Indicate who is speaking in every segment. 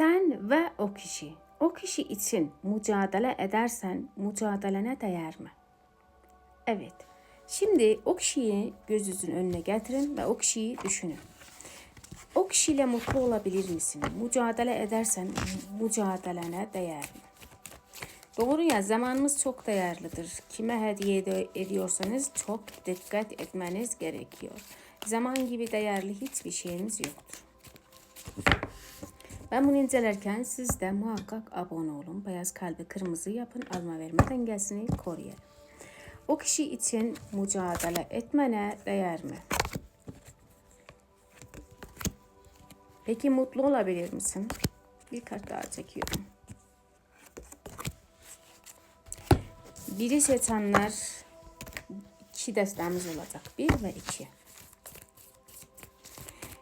Speaker 1: Sen ve o kişi. O kişi için mücadele edersen mücadelene değer mi? Evet. Şimdi o kişiyi gözünüzün önüne getirin ve o kişiyi düşünün. O kişiyle mutlu olabilir misin? Mücadele edersen mücadelene değer mi? Doğru ya zamanımız çok değerlidir. Kime hediye ed- ediyorsanız çok dikkat etmeniz gerekiyor. Zaman gibi değerli hiçbir şeyimiz yoktur. Ben bunu incelerken siz de muhakkak abone olun. Beyaz kalbi kırmızı yapın. Alma verme dengesini koruyalım. O kişi için mücadele etmene değer mi? Peki mutlu olabilir misin? Bir kart daha çekiyorum. Biri seçenler iki destemiz olacak. Bir ve iki.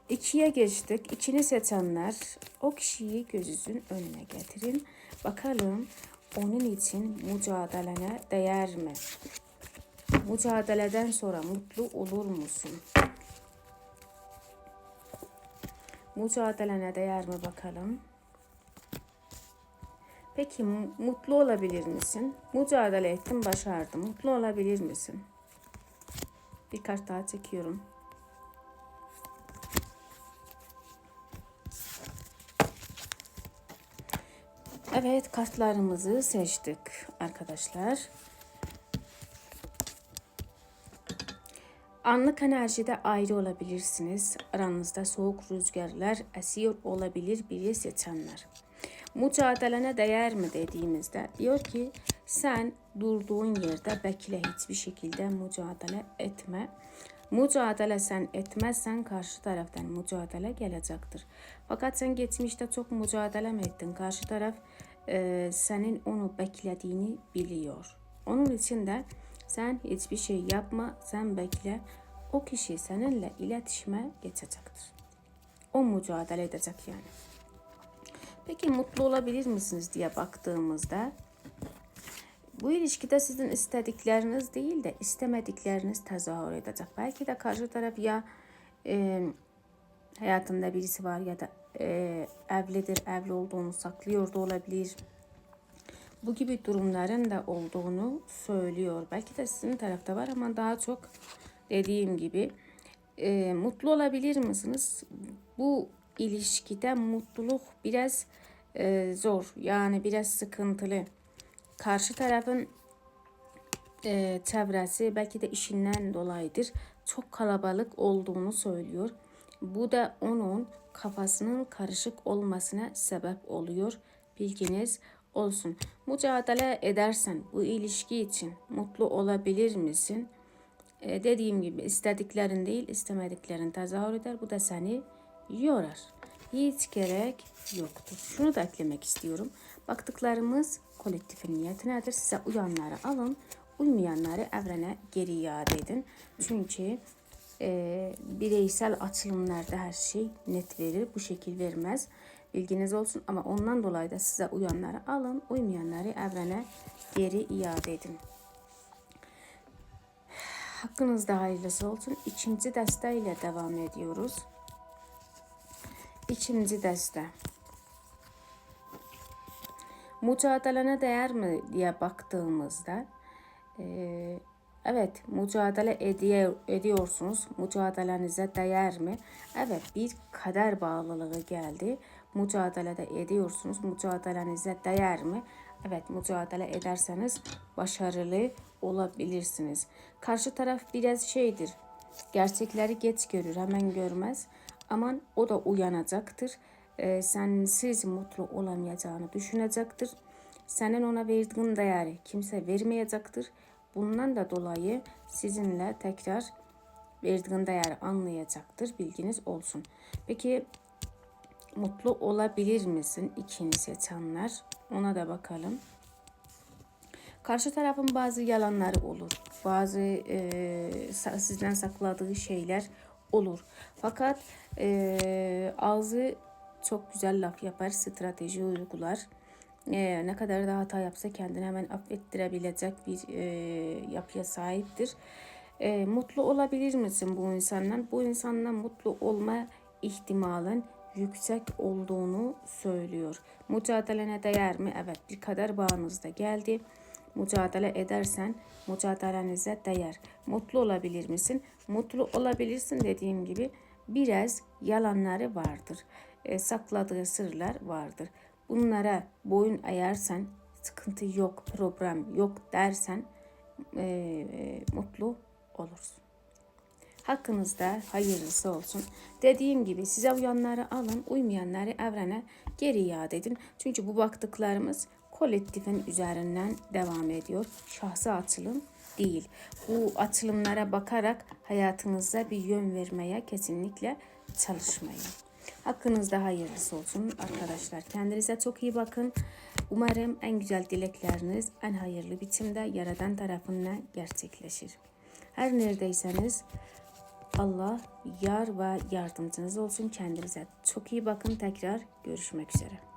Speaker 1: İkiye geçtik. İkini seçenler o kişiyi gözünüzün önüne getirin. Bakalım onun için mücadelene değer mi? Mücadeleden sonra mutlu olur musun? Mücadelene değer mi bakalım? Peki mu- mutlu olabilir misin? Mücadele ettim, başardım. Mutlu olabilir misin? Bir kart daha çekiyorum. Evet, kartlarımızı seçtik arkadaşlar. Anlık enerjide ayrı olabilirsiniz. Aranızda soğuk rüzgarlar esiyor olabilir biri seçenler. Mücadelene değer mi dediğimizde diyor ki sen durduğun yerde bekle hiçbir şekilde mücadele etme. Mücadele sen etmezsen karşı taraftan mücadele gelecektir. Fakat sen geçmişte çok mücadele mi ettin? Karşı taraf e, senin onu beklediğini biliyor. Onun için de sen hiçbir şey yapma, sen bekle. O kişi seninle iletişime geçecektir. O mücadele edecek yani. Peki mutlu olabilir misiniz diye baktığımızda bu ilişkide sizin istedikleriniz değil de istemedikleriniz tezahür edecek. Belki de karşı taraf ya e, hayatında birisi var ya da e, evlidir, evli olduğunu saklıyor da olabilir. Bu gibi durumların da olduğunu söylüyor. Belki de sizin tarafta var ama daha çok dediğim gibi e, mutlu olabilir misiniz? Bu ilişkide mutluluk biraz e, zor yani biraz sıkıntılı. Karşı tarafın e, çevresi belki de işinden dolayıdır. Çok kalabalık olduğunu söylüyor. Bu da onun kafasının karışık olmasına sebep oluyor. Bilginiz olsun. Mücadele edersen bu ilişki için mutlu olabilir misin? E, dediğim gibi istediklerin değil istemediklerin tezahür eder. Bu da seni yorar. Hiç gerek yoktur. Şunu da eklemek istiyorum. Baktıklarımız kolektifin niyetinedir. Size uyanları alın. Uymayanları evrene geri iade edin. Çünkü e, bireysel açılımlarda her şey net verir. Bu şekil vermez. Bilginiz olsun ama ondan dolayı da size uyanları alın. Uymayanları evrene geri iade edin. Hakkınızda hayırlısı olsun. İkinci dəstə ilə devam ediyoruz. İkinci dəstə. Mücadelene değer mi diye baktığımızda e, evet mücadele ediyor, ediyorsunuz. Mücadelenize değer mi? Evet bir kader bağlılığı geldi. Mücadelede ediyorsunuz. Mücadelenize değer mi? Evet mücadele ederseniz başarılı olabilirsiniz. Karşı taraf biraz şeydir. Gerçekleri geç görür, hemen görmez. Aman o da uyanacaktır. Ee, sensiz mutlu olamayacağını düşünecektir. Senin ona verdiğin değeri kimse vermeyecektir. Bundan da dolayı sizinle tekrar verdiğin değeri anlayacaktır. Bilginiz olsun. Peki mutlu olabilir misin? İkini seçenler. Ona da bakalım. Karşı tarafın bazı yalanları olur. Bazı e, sizden sakladığı şeyler olur. Fakat e, ağzı çok güzel laf yapar, strateji uygular. E, ne kadar da hata yapsa kendini hemen affettirebilecek bir e, yapıya sahiptir. E, mutlu olabilir misin bu insandan? Bu insanla mutlu olma ihtimalin yüksek olduğunu söylüyor. Mücadelene değer mi? Evet bir kadar bağınızda geldi. Mücadele edersen mücadelenize değer. Mutlu olabilir misin? Mutlu olabilirsin dediğim gibi biraz yalanları vardır. E, sakladığı sırlar vardır. Bunlara boyun eğersen sıkıntı yok, problem yok dersen e, e, mutlu olursun. Hakkınızda hayırlısı olsun. Dediğim gibi size uyanları alın, uymayanları evrene geri iade edin. Çünkü bu baktıklarımız kolektifin üzerinden devam ediyor. Şahsi açılım değil. Bu açılımlara bakarak hayatınıza bir yön vermeye kesinlikle çalışmayın. Hakkınızda hayırlısı olsun arkadaşlar. Kendinize çok iyi bakın. Umarım en güzel dilekleriniz en hayırlı biçimde Yaradan tarafından gerçekleşir. Her neredeyseniz Allah yar ve yardımcınız olsun. Kendinize çok iyi bakın. Tekrar görüşmek üzere.